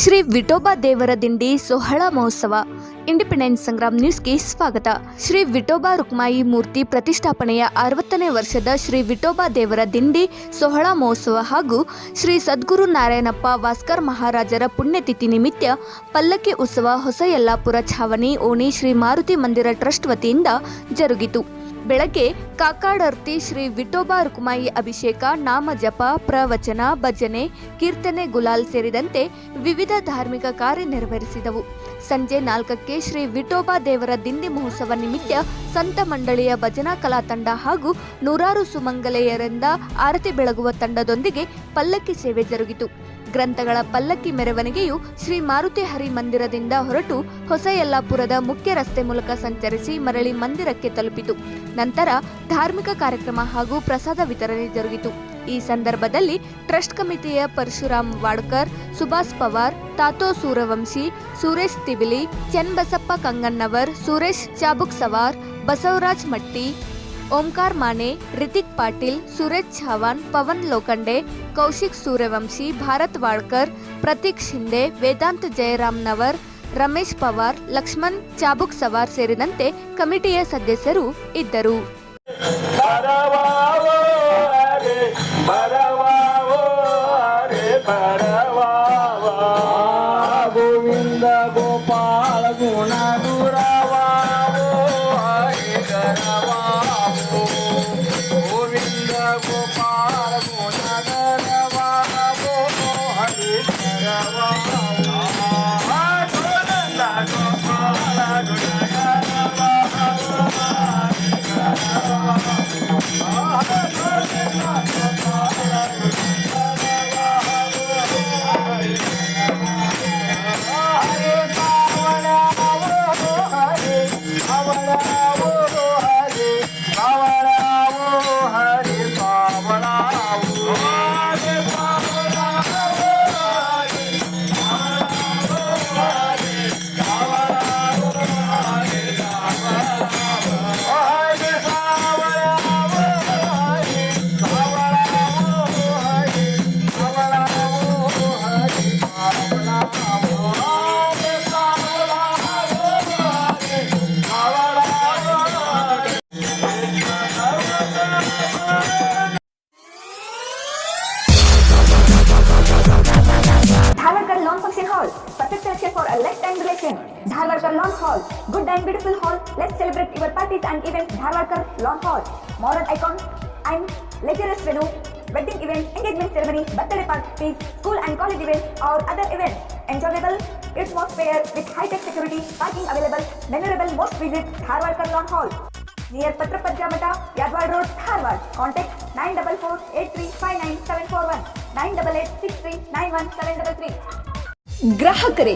ಶ್ರೀ ವಿಠೋಬಾ ದೇವರ ದಿಂಡಿ ಸೊಹಳ ಮಹೋತ್ಸವ, ಇಂಡಿಪೆಂಡೆನ್ಸ್ ಸಂಗ್ರಾಮ್ ನ್ಯೂಸ್ಗೆ ಸ್ವಾಗತ. ಶ್ರೀ ವಿಠೋಬಾ ರುಕ್ಮಾಯಿ ಮೂರ್ತಿ ಪ್ರತಿಷ್ಠಾಪನೆಯ ಅರವತ್ತನೇ ವರ್ಷದ ಶ್ರೀ ವಿಠೋಬಾ ದೇವರ ದಿಂಡಿ ಸೊಹಳ ಮಹೋತ್ಸವ ಹಾಗೂ ಶ್ರೀ ಸದ್ಗುರು ನಾರಾಯಣಪ್ಪ ವಾಸ್ಕರ್ ಮಹಾರಾಜರ ಪುಣ್ಯತಿಥಿ ನಿಮಿತ್ತ ಪಲ್ಲಕ್ಕಿ ಉತ್ಸವ ಹೊಸ ಯಲ್ಲಾಪುರ ಛಾವಣಿ ಓಣಿ ಶ್ರೀ ಮಾರುತಿ ಮಂದಿರ ಟ್ರಸ್ಟ್ ವತಿಯಿಂದ ಜರುಗಿತು. ಬೆಳಗ್ಗೆ ಕಾಕಾಡರ್ತಿ ಶ್ರೀ ವಿಠೋಬಾ ರುಕ್ಮಾಯಿ ಅಭಿಷೇಕ ನಾಮ ಜಪ ಪ್ರವಚನ, ಭಜನೆ, ಕೀರ್ತನೆ, ಗುಲಾಲ್ ಸೇರಿದಂತೆ ವಿವಿಧ ಧಾರ್ಮಿಕ ಕಾರ್ಯ ನೆರವೇರಿಸಿದವು ಸಂಜೆ ನಾಲ್ಕಕ್ಕೆ ಶ್ರೀ ವಿಠೋಬಾ ದೇವರ ದಿಂಡಿ ಮಹೋತ್ಸವ ನಿಮಿತ್ತ ಸಂತ ಮಂಡಳಿಯ ಭಜನಾ ಕಲಾ ತಂಡ ಹಾಗೂ ನೂರಾರು ಸುಮಂಗಲೆಯರಿಂದ ಆರತಿ ಬೆಳಗುವ ತಂಡದೊಂದಿಗೆ ಪಲ್ಲಕ್ಕಿ ಸೇವೆ ಜರುಗಿತು. ಗ್ರಂಥಗಳ ಪಲ್ಲಕ್ಕಿ ಮೆರವಣಿಗೆಯು ಶ್ರೀ ಮಾರುತಿ ಹರಿ ಮಂದಿರದಿಂದ ಹೊರಟು ಹೊಸ ಯಲ್ಲಾಪುರದ ಮುಖ್ಯ ರಸ್ತೆ ಮೂಲಕ ಸಂಚರಿಸಿ ಮರಳಿ ಮಂದಿರಕ್ಕೆ ತಲುಪಿತು. ನಂತರ ಧಾರ್ಮಿಕ ಕಾರ್ಯಕ್ರಮ ಹಾಗೂ ಪ್ರಸಾದ ವಿತರಣೆ ಜರುಗಿತು. ಈ ಸಂದರ್ಭದಲ್ಲಿ ಟ್ರಸ್ಟ್ ಕಮಿಟಿಯ ಪರಶುರಾಮ್ ವಾಡ್ಕರ್, ಸುಭಾಷ್ ಪವಾರ್, ತಾತೋ ಸೂರವಂಶಿ, ಸುರೇಶ್ ತಿಬಿಲಿ ಚೆನ್ಬಸಪ್ಪ ಕಂಗಣ್ಣವರ್, ಸುರೇಶ್ ಚಾಬುಕ್ ಸವಾರ್ ಬಸವರಾಜ್ ಮಟ್ಟಿ, ಓಂಕಾರ್ ಮಾನೆ ರಿತಿಕ್ ಪಾಟೀಲ್, ಸುರೇಶ್ ಚವಾನ್ ಪವನ್ ಲೋಖಂಡೆ, ಕೌಶಿಕ್ ಸೂರ್ಯವಂಶಿ, ಭಾರತ್ ವಾಡ್ಕರ್, ಪ್ರತೀಕ್ ಶಿಂದೆ, ವೇದಾಂತ್ ಜಯರಾಮ್ನವರ್, ರಮೇಶ್ ಪವಾರ್, ಲಕ್ಷ್ಮಣ್ ಚಾಬುಕ್ ಸವಾರ್ ಸೇರಿದಂತೆ ಕಮಿಟಿಯ ಸದಸ್ಯರು ಇದ್ದರು. love. lifetime relation. Dharwarkar Lawn Hall. Good and beautiful hall. Let's celebrate your parties and events. Dharwarkar Lawn Hall. Modern icon and luxurious venue. Wedding events, engagement ceremony, birthday parties, school and college events or other events. Enjoyable atmosphere with high-tech security, parking available. Memorable most visit Dharwarkar Lawn Hall. Near Patrapajja Mata, Yadwad Road, Dharwad. Contact 944-8359-741, 988-6391-733. ಗ್ರಾಹಕರೇ